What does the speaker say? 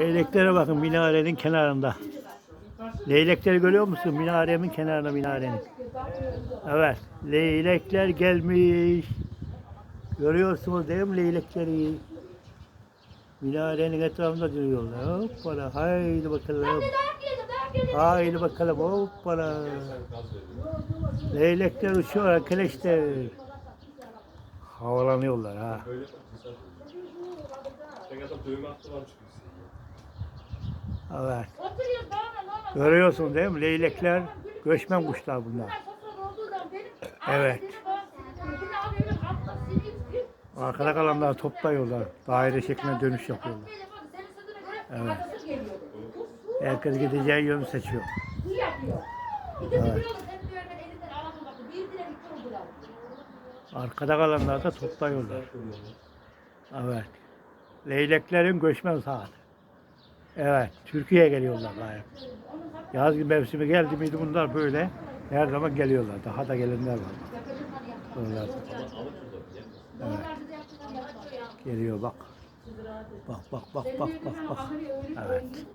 Leyleklere bakın minarenin kenarında. Leylekleri görüyor musun? Minaremin kenarında minarenin. Evet. Leylekler gelmiş. Görüyorsunuz değil mi leylekleri? Minarenin etrafında duruyorlar. Hoppala. Haydi bakalım. Haydi bakalım. Hoppala. Leylekler uçuyor arkadaşlar. Havalanıyorlar ha. Evet. Görüyorsun değil mi? Leylekler göçmen kuşlar bunlar. Evet. Arkada kalanlar topluyorlar. Daire şeklinde dönüş yapıyorlar. Evet. Herkes gideceği yönü seçiyor. Evet. Arkada kalanlar da topluyorlar. Evet. Leyleklerin göçmen saati. Evet. Türkiye'ye geliyorlar gayet. Yaz mevsimi geldi miydi bunlar böyle. Her zaman geliyorlar. Daha da gelenler var. Buralarda. Evet. Geliyor bak. Bak bak bak bak bak bak. Evet.